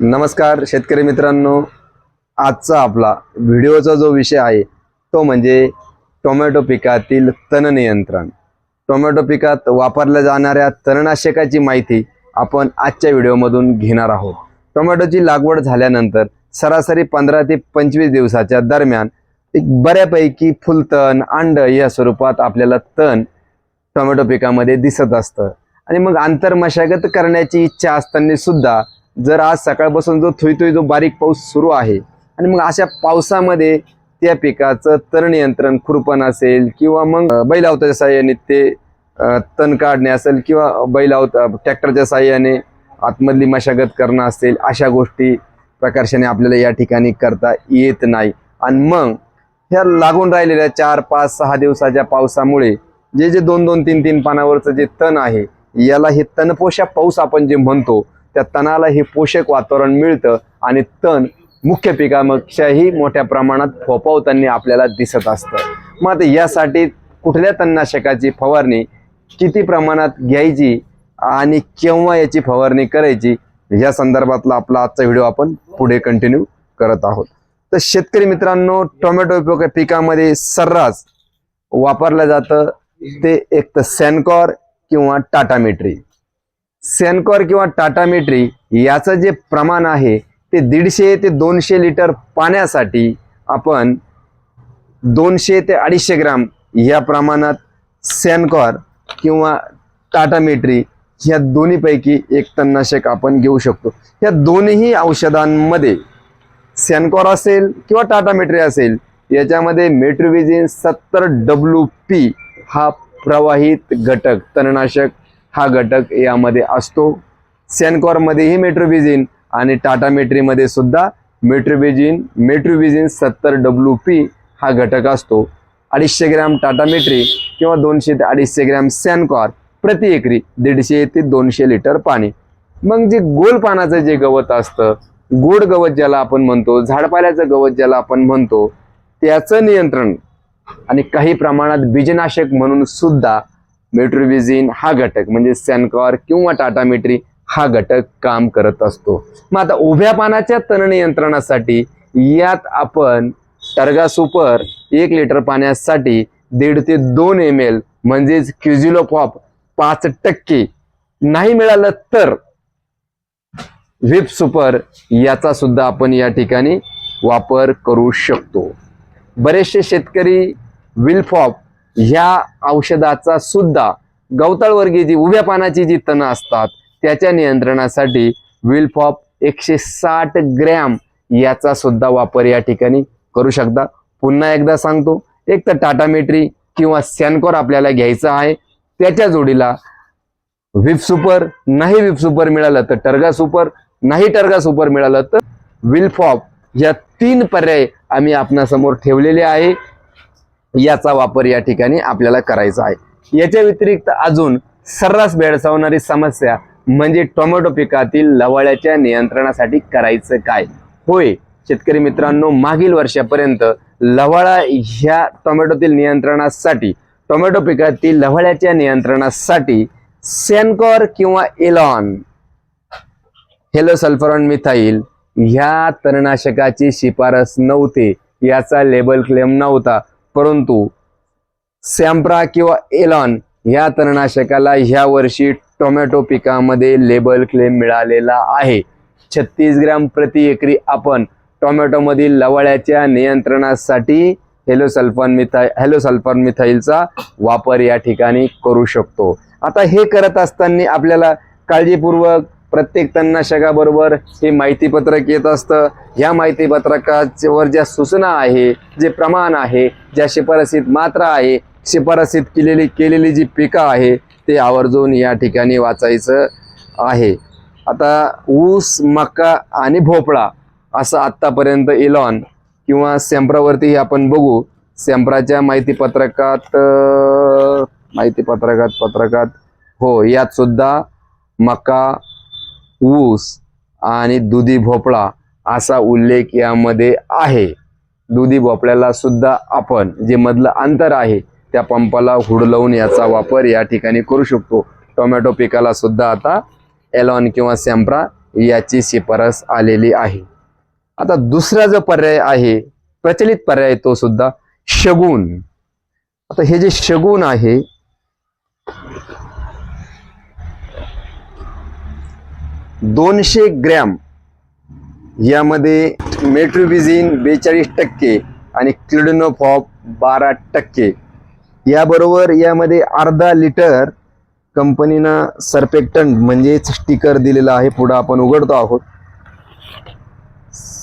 नमस्कार शेतकरी मित्रांनो. आजचा आपला व्हिडिओचा जो विषय आहे तो म्हणजे टोमॅटो पिकातील तण नियंत्रण. टोमॅटो पिकात वापरल्या जाणाऱ्या तणनाशकाची माहिती आपण आजच्या व्हिडिओमधून घेणार आहोत. टोमॅटोची लागवड झाल्यानंतर सरासरी पंधरा ते पंचवीस दिवसाच्या दरम्यान एक बऱ्यापैकी फुलतण अंड या स्वरूपात आपल्याला तण टोमॅटो पिकामध्ये दिसत असतं. आणि मग आंतरमशागत करण्याची इच्छा असताना सुद्धा जर आज सकाळपासून जो थुई जो बारीक पाऊस सुरू आहे आणि मग अशा पावसामध्ये त्या पिकाचं तण नियंत्रण खुरपण असेल किंवा मग बैलावताच्या साह्याने ते तण काढणे असेल किंवा बैलावत ट्रॅक्टरच्या साह्याने आतमधली मशागत करणं असेल अशा गोष्टी प्रकर्षाने आपल्याला या ठिकाणी करता येत नाही. आणि मग ह्या लागून राहिलेल्या चार पाच सहा दिवसाच्या पावसामुळे जे जे दोन दोन तीन तीन पानावरचं जे तण आहे याला हे तणपोषा पाऊस आपण जे म्हणतो त्या तणाला हे पोषक वातावरण मिळतं आणि तण मुख्य पिकापेक्षाही मोठ्या प्रमाणात फोपावताना आपल्याला दिसत असतं. मग आता यासाठी कुठल्या तणनाशकाची फवारणी किती प्रमाणात घ्यायची आणि केव्हा याची फवारणी करायची या संदर्भातला आपला आजचा व्हिडिओ आपण पुढे कंटिन्यू करत आहोत. तर शेतकरी मित्रांनो टोमॅटो पिक- पिकामध्ये सर्रास वापरलं जातं. ते एक तर सॅनकॉर किंवा टाटा मेट्री सॅनकॉर किंवा टाटा मेट्री याचं जे प्रमाण आहे ते दीडशे ते दोनशे लिटर पाण्यासाठी आपण दोनशे ते अडीचशे ग्राम या प्रमाणात सॅनकॉर किंवा टाटा मेट्री ह्या दोन्हीपैकी एक तणनाशक आपण घेऊ शकतो. ह्या दोन्ही औषधांमध्ये सॅनकॉर असेल किंवा टाटा मेट्री असेल याच्यामध्ये मेट्रोविजिन सत्तर डब्ल्यू पी हा प्रवाहित घटक तणनाशक हा घटक यामध्ये असतो. सॅनकॉरमध्येही मेट्रोविजिन आणि टाटा मेट्रीमध्ये सुद्धा मेट्रोबिझिन मेट्रोविजिन सत्तर डब्ल्यू पी हा घटक असतो. अडीचशे ग्रॅम टाटा मेट्री किंवा दोनशे ते अडीचशे ग्रॅम सॅनकॉर प्रति एकरी दीडशे ते दोनशे लिटर पाणी. मग जे गोल पानाचं जे गवत असतं गोड गवत ज्याला आपण म्हणतो झाडपाल्याचं गवत ज्याला आपण म्हणतो त्याचं नियंत्रण आणि काही प्रमाणात बीजनाशक म्हणून सुद्धा मेट्रोविझिन हा घटक म्हणजे सॅनकॉर किंवा टाटा मेट्री हा घटक काम करत असतो. मग आता उभ्या पानाच्या तण नियंत्रणासाठी यात आपण टर्गा सुपर एक लिटर पाण्यासाठी दीड ते दोन एम एल म्हणजेच क्युझिलोपॉप पाच टक्के नाही मिळालं तर व्हिप सुपर याचा सुद्धा आपण या ठिकाणी वापर करू शकतो. बरेचसे शेतकरी विल्फॉप ह्या औषधाचा सुद्धा गवताळवर्गीय जी उभ्या पानाची जी तणं असतात त्याच्या नियंत्रणासाठी विल्फॉप एकशे साठ ग्रॅम याचा सुद्धा वापर या ठिकाणी करू शकता. पुन्हा एकदा सांगतो एक तर टाटा मेट्री किंवा सॅनकॉर आपल्याला घ्यायचं आहे. त्याच्या जोडीला विप सुपर नाही विफ सुपर मिळालं तर टर्गा सुपर नाही टर्गा सुपर मिळालं तर विल्फॉप या तीन पर्याय आम्ही आपणासमोर ठेवलेले आहे. याचा वापर या ठिकाणी आपल्याला करायचा आहे. याच्या व्यतिरिक्त अजून सर्रास भेडसावणारी समस्या म्हणजे टोमॅटो पिकातील लवाळ्याच्या नियंत्रणासाठी करायचं काय? होय शेतकरी मित्रांनो मागील वर्षापर्यंत लवाळा ह्या टोमॅटोतील नियंत्रणासाठी टोमॅटो पिकातील लवाळ्याच्या नियंत्रणासाठी सेनकॉर किंवा एलॉन हेलो सल्फरॉन मिथाईल ह्या तणनाशकाची शिफारस नव्हते याचा लेबल क्लेम नव्हता. परंतु सॅम्प्रा किंवा एलॉन ह्या तणनाशकाला ह्या वर्षी टोमॅटो पिकामध्ये लेबल क्लेम मिळालेला आहे. छत्तीस ग्रॅम प्रति एकरी आपण टोमॅटोमधील लवाळ्याच्या नियंत्रणासाठी हेलो सल्फान मिथाय हॅलो सल्फान मिथाईलचा वापर या ठिकाणी करू शकतो. आता हे करत असताना आपल्याला काळजीपूर्वक प्रत्येक तणनाशकाबरोबर हे माहितीपत्रक येत असतं. ह्या माहितीपत्रकावर ज्या सूचना आहे जे प्रमाण आहे ज्या शिफारसीत मात्रा आहे शिफारसीत केलेली केलेली जी पिकं आहे ते आवर्जून या ठिकाणी वाचायचं आहे. आता ऊस मका आणि भोपळा असं आत्तापर्यंत इलॉन किंवा सॅम्प्रावरती आपण बघू. सॅम्प्राच्या माहितीपत्रकात माहितीपत्रकात पत्रकात हो यात सुद्धा मका ऊस आणि दुधी भोपळा असा उल्लेख यामध्ये आहे. दुधी भोपळ्याला सुद्धा आपण जे मधलं अंतर आहे त्या पंपाला हुडलवून याचा वापर या ठिकाणी करू शकतो. टोमॅटो पिकाला सुद्धा आता एलॉन किंवा सॅम्प्रा याची शिफारस आलेली आहे. आता दुसरा जो पर्याय आहे प्रचलित पर्याय तो सुद्धा शगुन. आता हे जे शगुन आहे दोनशे ग्रॅम यामध्ये मेट्रोबिझिन बेचाळीस टक्के आणि क्लिडनोफॉप बारा टक्के. याबरोबर यामध्ये अर्धा लिटर कंपनीनं सर्पेक्टंट म्हणजेच स्टिकर दिलेलं आहे. पुढं आपण उघडतो आहोत.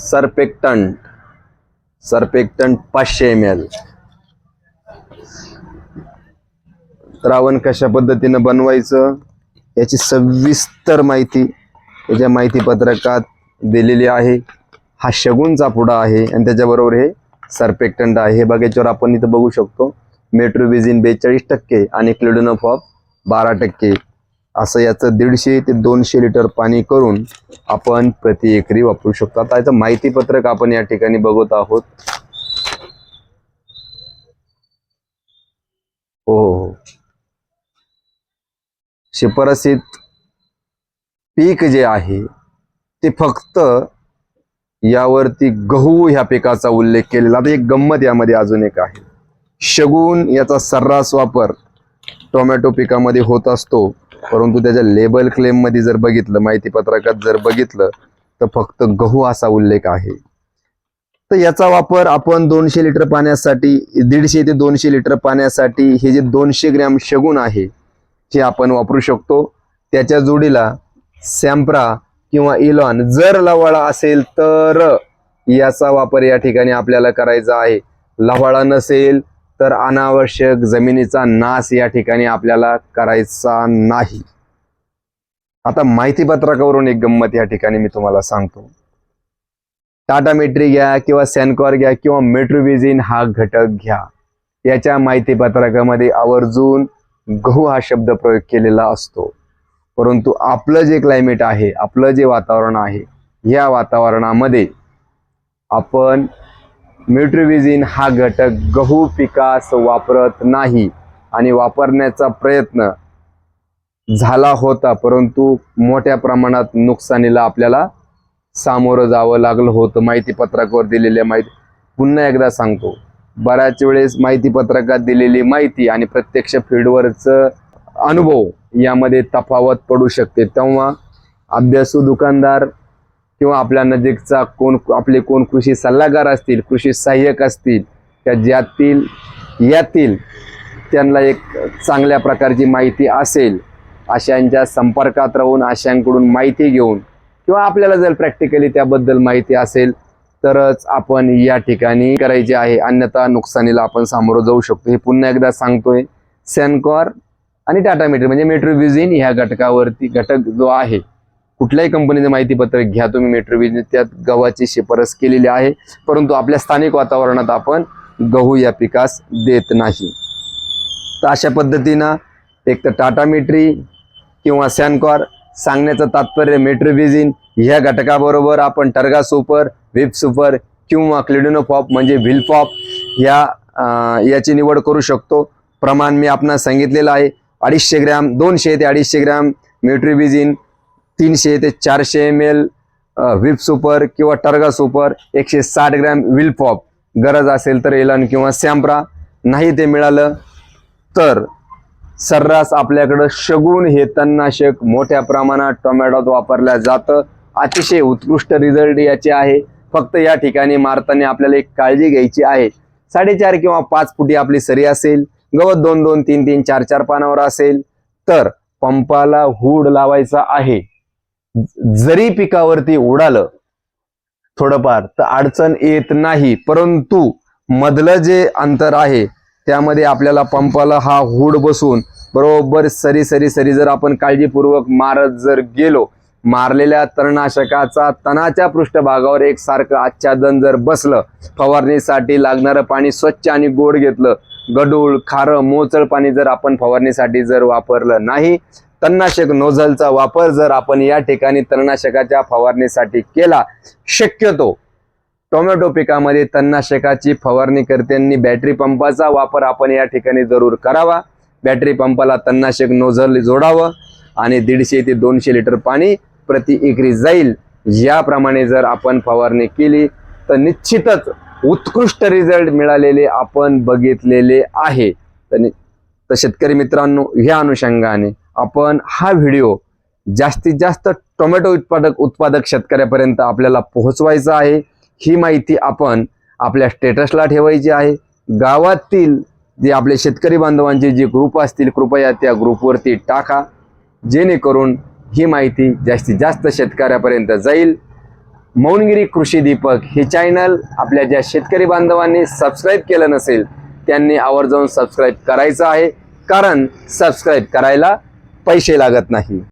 सर्पेक्टंट सर्पेक्टंट पाचशे एम एल द्रावण कशा पद्धतीनं बनवायचं याची सविस्तर माहिती त्याच्या माहिती पत्रकात दिलेली आहे. हा शगुनचा पुडा आहे आणि त्याच्याबरोबर हे सर्पेक्टंड आहे. हे बघायच्यावर आपण इथं बघू शकतो. मेट्रोविझिन बेचाळीस टक्के आणि क्लिडोनोफॉप बारा टक्के. असं याचं दीडशे ते दोनशे लिटर पाणी करून आपण प्रति एकरी वापरू शकतो. आता याचं माहिती पत्रक आपण या ठिकाणी बघत आहोत. हो हो. हो. शिफारसीत पीक जे आहे ते फक्त यावरती गहू ह्या पिकाचा उल्लेख केलेला. आता एक गंमत यामध्ये अजून एक आहे. शगुन याचा सर्रास वापर टोमॅटो पिकामध्ये होत असतो. परंतु त्याच्या लेबल क्लेममध्ये जर बघितलं माहिती पत्रकात जर बघितलं तर फक्त गहू असा उल्लेख आहे. तर याचा वापर आपण दोनशे लिटर पाण्यासाठी दीडशे ते दोनशे लिटर पाण्यासाठी हे जे दोनशे ग्रॅम शगुन आहे जे आपण वापरू शकतो त्याच्या जोडीला सॅम्प्रा किंवा इलॉन जर लवाळा असेल तर याचा वापर या ठिकाणी आपल्याला करायचा आहे. लवाळा नसेल तर अनावश्यक जमिनीचा नाश या ठिकाणी आपल्याला करायचा नाही. आता माहिती पत्रकावरून एक गंमत या ठिकाणी मी तुम्हाला सांगतो. टाटा मेट्री घ्या किंवा सॅनकॉर घ्या किंवा मेट्रोविजिन हा घटक घ्या. याच्या माहिती पत्रकामध्ये आवर्जून गहू हा शब्द प्रयोग केलेला असतो. परंतु आपलं जे क्लायमेट आहे आपलं जे वातावरण आहे या वातावरणामध्ये आपण म्युट्रिविजिन हा घटक गहू पिकास वापरत नाही आणि वापरण्याचा प्रयत्न झाला होता परंतु मोठ्या प्रमाणात नुकसानीला आपल्याला सामोरं जावं लागलं होतं. माहितीपत्रकावर दिलेल्या माहिती पुन्हा एकदा सांगतो बऱ्याच वेळेस माहितीपत्रकात दिलेली माहिती आणि प्रत्यक्ष फील्डवरचं अनुभव यामध्ये तफावत पडू शकते. तेव्हा अभ्यासू दुकानदार किंवा आपल्या नजीकचा कोण आपले कोण कृषी सल्लागार असतील कृषी सहाय्यक असतील त्या ज्यातील यातील त्यांना एक चांगल्या प्रकारची माहिती असेल अशांच्या संपर्कात राहून अशांकडून माहिती घेऊन किंवा आपल्याला जर प्रॅक्टिकली त्याबद्दल माहिती असेल तरच आपण या ठिकाणी करायचे आहे. अन्यथा नुकसानीला आपण सामोरं जाऊ शकतो. हे पुन्हा एकदा सांगतोय. सॅनकॉर आणि टाटा मीटर म्हणजे मेट्रोव्हिजिन ह्या घटकावरती घटक जो आहे कुठल्याही कंपनीचं माहिती पत्रक घ्या तुम्ही मेट्रोव्हिजन त्यात गव्हाची शिफारस केलेली आहे परंतु आपल्या स्थानिक वातावरणात आपण गहू या पिकास देत नाही. तर अशा पद्धतीनं एक तर टाटा मेट्री किंवा सॅनकॉर सांगण्याचं तात्पर्य मेट्रोव्हिजिन ह्या घटकाबरोबर आपण टर्गा सुपर व्हिप सुपर किंवा क्लिडिनोफॉप म्हणजे व्हिलफॉप ह्या याची निवड करू शकतो. प्रमाण मी आपणास सांगितलेलं आहे. अडीचशे ग्रॅम दोनशे ते अडीचशे ग्रॅम मेट्रोव्हिजिन तीनशे ते चारशे एम एल व्हिप सुपर किंवा टर्गा सुपर एकशे साठ ग्रॅम विलपॉप. गरज असेल तर एलन किंवा सॅम्प्रा. नाही ते मिळालं तर सर्रास आपल्याकडं शगुन हे तणनाशक मोठ्या प्रमाणात टोमॅटोत वापरल्या जातं. अतिशय उत्कृष्ट रिझल्ट याचे आहे. फक्त या ठिकाणी मारताना आपल्याला एक काळजी घ्यायची आहे. साडेचार किंवा पाच फुटी आपली सरी असेल. गवत दोन दोन तीन तीन चार चार पानावर असेल तर पंपाला हूड लावायचा आहे. जरी पिकावरती उडालं थोडंफार तर अडचण येत नाही. परंतु मधलं जे अंतर आहे त्यामध्ये आपल्याला पंपाला हा हूड बसून बरोबर सरी सरी सरी जर आपण काळजीपूर्वक मारत जर गेलो मारलेल्या तणनाशकाचा तणाच्या पृष्ठभागावर एक सारखं आच्छादन जर बसलं फवारणीसाठी लागणारं पाणी स्वच्छ आणि गोड घेतलं गडूळ खारं मोचळ पाणी जर आपण फवारणीसाठी जर वापरलं नाही तणनाशक नोझलचा वापर जर आपण या ठिकाणी तणनाशकाच्या फवारणीसाठी केला शक्यतो टोमॅटो पिकामध्ये तणनाशकाची फवारणी करताना बॅटरी पंपाचा वापर आपण या ठिकाणी जरूर करावा. बॅटरी पंपाला तणनाशक नोझल जोडावं आणि दीडशे ते दोनशे लिटर पाणी प्रति एकरी जाईल. याप्रमाणे जर आपण फवारणी केली तर निश्चितच उत्कृष्ट रिझल्ट मिळालेले आपण बघितलेले आहे. तर तर शेतकरी मित्रांनो ह्या अनुषंगाने आपण हा व्हिडिओ जास्तीत जास्त टोमॅटो उत्पादक उत्पादक शेतकऱ्यापर्यंत आपल्याला पोहोचवायचा आहे. ही माहिती आपण आपल्या स्टेटसला ठेवायची आहे. गावातील जे आपले शेतकरी बांधवांचे जे ग्रुप असतील कृपया त्या ग्रुपवरती टाका. जेणेकरून ही माहिती जास्तीत जास्त शेतकऱ्यापर्यंत जाईल. मौनगिरी कृषी दीपक हे चॅनल आपल्या ज्या शेतकरी बांधवांनी सबस्क्राईब केलं नसेल त्यांनी आवर्जून सबस्क्राईब करायचं आहे. कारण सबस्क्राईब करायला पैसे लागत नाही.